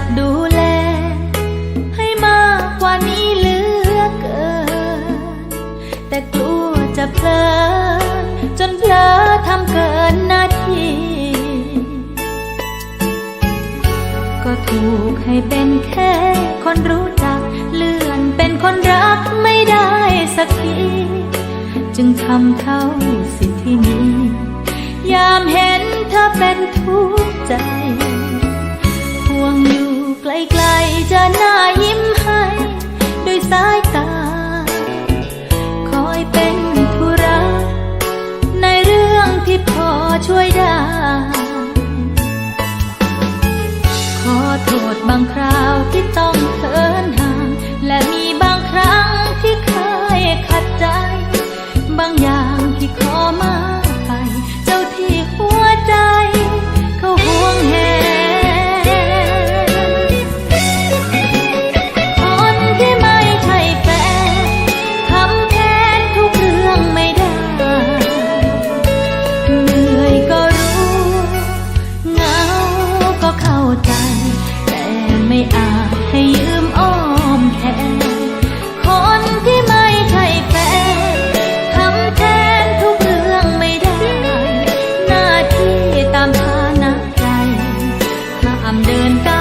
ากดูแล ให้มากกว่านี้เหลือเกิน แต่กลัวจะเพลินจนเพลอทำเกินหน้าที่ ก็ถูกให้เป็นแค่คนรู้จัก เลื่อนเป็นคนรักไม่ได้สักที จึงทำเท่าสิที่มียามเห็นเธอเป็นทุกข์ใจ ไกลจะน่ายิ้มให้ด้วยสายตา คอยเป็นธุระในเรื่องที่พอช่วยได้ ขอโทษบางคราวที่ต้องเขินห่าง และมีบางครั้งที่เคยขัดใจ บางอย่างที่ขอมา ให้ยืมอ้อมแขนคนที่ไม่ใช่แฟนทำแทนทุกเรื่องไม่ได้ หน้าที่ตามฐานะใจห้ามเดินกัน